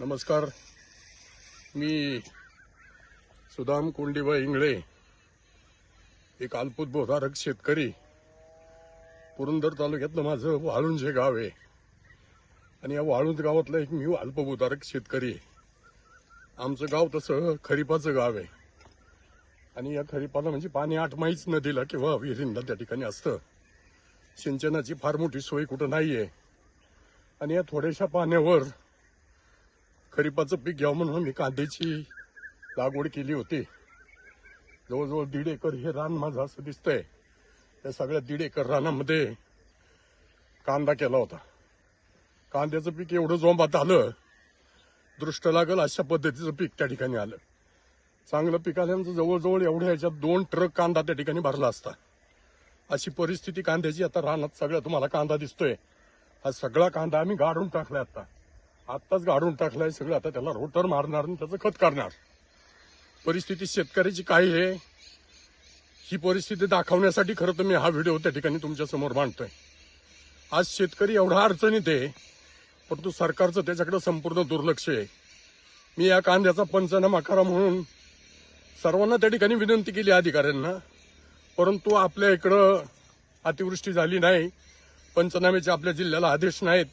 नमस्कार. मी सुदाम कोंडीबा इंगळे एक अल्पूत बोधारक शेतकरी. पुरंदर तालुक्यातलं माझं वाळुंज हे गाव आहे. आणि या वाळुंज गावातलं एक मी अल्पभूधारक शेतकरी. आहे आमचं गाव तसं खरीपाचं गाव आहे. आणि या खरीपाला म्हणजे पाणी आठ माहीच नदीला किंवा विहिरींना त्या ठिकाणी असतं. सिंचनाची फार मोठी सोय कुठं नाही आहे आणि या थोड्याशा पाण्यावर खरीपाचं पीक घ्यावं म्हणून मी कांद्याची लागवड केली होती. जवळजवळ दीड एकर हे रान माझं असं दिसतंय. त्या सगळ्या दीड एकर रानामध्ये कांदा केला होता. कांद्याचं पीक एवढं जोंबात आलं दृष्ट लागल अशा पद्धतीचं पीक त्या ठिकाणी आलं. चांगलं पीक आल्यानंतर जवळजवळ एवढ्या ह्याच्यात दोन ट्रक कांदा त्या ठिकाणी भरला असता. अशी परिस्थिती कांद्याची आता रानात सगळं तुम्हाला कांदा दिसतोय. हा सगळा कांदा आम्ही गाडून टाकलाय आता. आत्ताच गाडून टाकलाय सगळं आता त्याला रोटर मारणार आणि त्याचं खत काढणार परिस्थिती शेतकऱ्याची काय आहे? ही परिस्थिती दाखवण्यासाठी खरं तर मी हा व्हिडिओ त्या ठिकाणी तुमच्यासमोर मांडतोय. आज शेतकरी एवढा अडचणीत आहे परंतु सरकारचं त्याच्याकडे संपूर्ण दुर्लक्ष आहे. मी या कांद्याचा पंचनामा करा म्हणून सर्वांना त्या ठिकाणी विनंती केली अधिकाऱ्यांना परंतु आपल्या इकडं अतिवृष्टी झाली नाही पंचनाम्याचे आपल्या जिल्ह्याला आदेश नाहीत.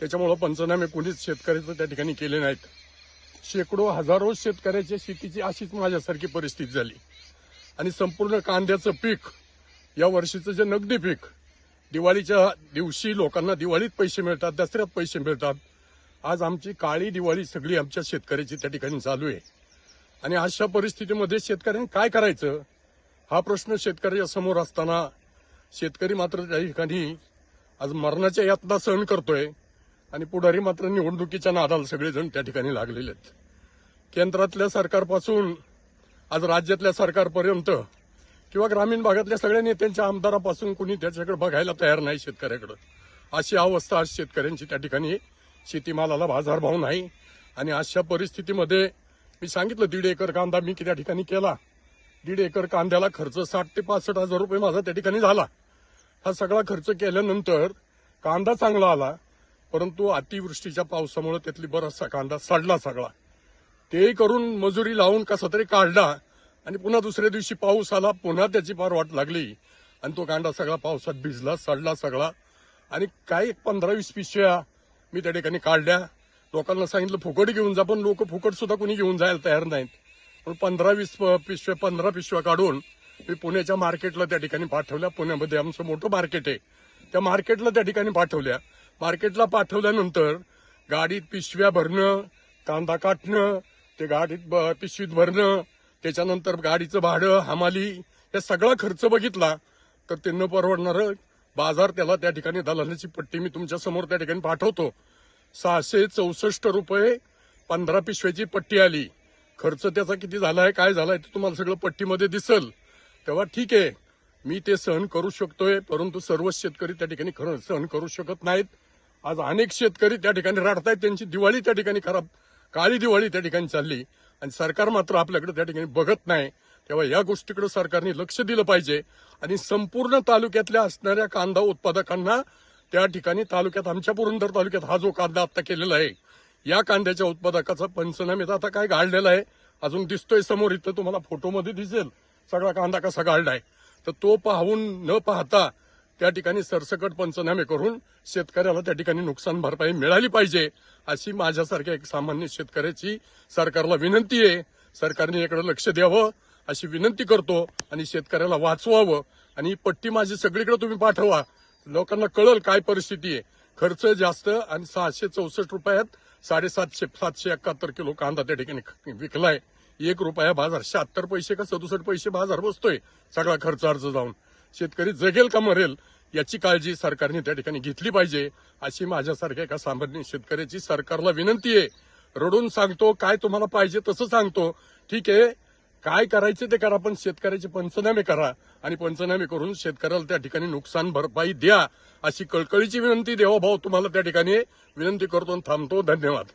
त्याच्यामुळं पंचनामे कोणीच शेतकऱ्याचं त्या ठिकाणी केले नाहीत. शेकडो हजारो शेतकऱ्याच्या शेतीची अशीच माझ्यासारखी परिस्थिती झाली. आणि संपूर्ण कांद्याचं पीक या वर्षीचं जे नगदी पीक दिवाळीच्या दिवशी लोकांना दिवाळीत पैसे मिळतात दसऱ्यात पैसे मिळतात. आज आमची काळी दिवाळी सगळी आमच्या शेतकऱ्याची त्या ठिकाणी चालू आहे. आणि अशा परिस्थितीमध्ये शेतकऱ्यांनी काय करायचं? हा प्रश्न शेतकऱ्याच्या समोर असताना शेतकरी मात्र त्या ठिकाणी आज मरणाच्या यातना सहन करतोय. आणि पुढारी मात्र निवडणुकीच्या नादाला सगळेजण त्या ठिकाणी लागलेले आहेत. केंद्रातल्या सरकारपासून आज राज्यातल्या सरकारपर्यंत किंवा ग्रामीण भागातल्या सगळ्या नेत्यांच्या आमदारापासून कुणी त्याच्याकडे बघायला तयार नाही शेतकऱ्याकडे. अशी अवस्था आज शेतकऱ्यांची त्या ठिकाणी शेतीमालाला बाजारभाव नाही. आणि अशा परिस्थितीमध्ये मी सांगितलं दीड एकर कांदा मी त्या ठिकाणी केला. दीड एकर कांद्याला खर्च साठ ते पासष्ट हजार रुपये माझा त्या ठिकाणी झाला. हा सगळा खर्च केल्यानंतर कांदा चांगला आला. परंतु अतिवृष्टीच्या पावसामुळे त्यातली बराचसा कांदा सडला सगळा. ते करून मजुरी लावून कसा तरी काढला आणि पुन्हा दुसऱ्या दिवशी पाऊस आला पुन्हा त्याची फार वाट लागली. आणि तो कांदा सगळा पावसात भिजला सडला सगळा. आणि काही एक पंधरा वीस पिशव्या मी त्या ठिकाणी काढल्या. लोकांना सांगितलं फुकट घेऊन जा पण लोक फुकट सुद्धा कोणी घेऊन जायला तयार नाहीत. पण पंधरा वीस प- पिशव्या पंधरा पिशव्या काढून मी पुण्याच्या मार्केटला त्या ठिकाणी पाठवल्या. पुण्यामध्ये आमचं मोठं मार्केट आहे. त्या मार्केटला त्या ठिकाणी पाठवल्या. मार्केटला पाठवल्यानंतर गाडीत पिशव्या भरणं कांदा काटणं ते गाडीत ब- पिशवीत भरणं त्याच्यानंतर गाडीचं भाडं हमाली हे सगळा खर्च बघितला तर ते न परवडणारं बाजार त्याला त्या ठिकाणी दलालाची पट्टी मी तुमच्यासमोर त्या ठिकाणी पाठवतो. सहाशे चौसष्ट रुपये पंधरा पिशव्याची पट्टी आली. खर्च त्याचा किती झाला आहे काय झाला आहे ते तुम्हाला सगळं पट्टीमध्ये दिसल. तेव्हा ठीक आहे मी ते सहन करू शकतोय परंतु सर्वच शेतकरी त्या ठिकाणी खरं सहन करू शकत नाहीत. आज अनेक शेतकरी त्या ठिकाणी रडतायत त्यांची दिवाळी त्या ठिकाणी खराब काळी दिवाळी त्या ठिकाणी चालली. आणि सरकार मात्र आपल्याकडे त्या ठिकाणी बघत नाही. तेव्हा या गोष्टीकडे सरकारने लक्ष दिलं पाहिजे. आणि संपूर्ण तालुक्यातल्या असणाऱ्या कांदा उत्पादकांना त्या ठिकाणी तालुक्यात आमच्या पुरंदर तालुक्यात हा जो कांदा आता केलेला आहे या कांद्याच्या उत्पादकाचा पंचनामे आता काय गाळलेला आहे अजून दिसतोय समोर. इथं तुम्हाला फोटोमध्ये दिसेल सगळा कांदा कसा गाळलाय. तर तो पाहून न पाहता त्या ठिकाणी सरसकट पंचनामे करून शेतकऱ्याला त्या ठिकाणी नुकसान भरपाई मिळाली पाहिजे अशी माझ्यासारख्या एक सामान्य शेतकऱ्याची सरकारला विनंती आहे. सरकारने याकडे लक्ष द्यावं अशी विनंती करतो आणि शेतकऱ्याला वाचवावं. आणि ही पट्टी माझी सगळीकडे तुम्ही पाठवा. लोकांना कळल काय परिस्थिती आहे. खर्च जास्त आणि सहाशे चौसष्ट रुपयात साडेसातशे सातशे एकाहत्तर किलो कांदा त्या ठिकाणी विकलाय. एक रुपया बाजार शहात्तर पैसे का सदुसष्ट पैसे बाजार बसतोय सगळा खर्च अर्ज जाऊन. शेतकरी जगेल का मरेल? याची काळजी सरकारने त्या ठिकाणी घेतली पाहिजे अशी माझ्यासारख्या एका सामान्य शेतकऱ्याची सरकारला विनंती आहे. रडून सांगतो काय तुम्हाला पाहिजे तसं सांगतो. ठीक आहे काय करायचे ते करा पण शेतकऱ्याचे पंचनामे करा आणि पंचनामे करून शेतकऱ्याला त्या ठिकाणी नुकसान भरपाई द्या अशी कळकळीची विनंती देवा भाऊ तुम्हाला त्या ठिकाणी विनंती करतो आणि थांबतो. धन्यवाद.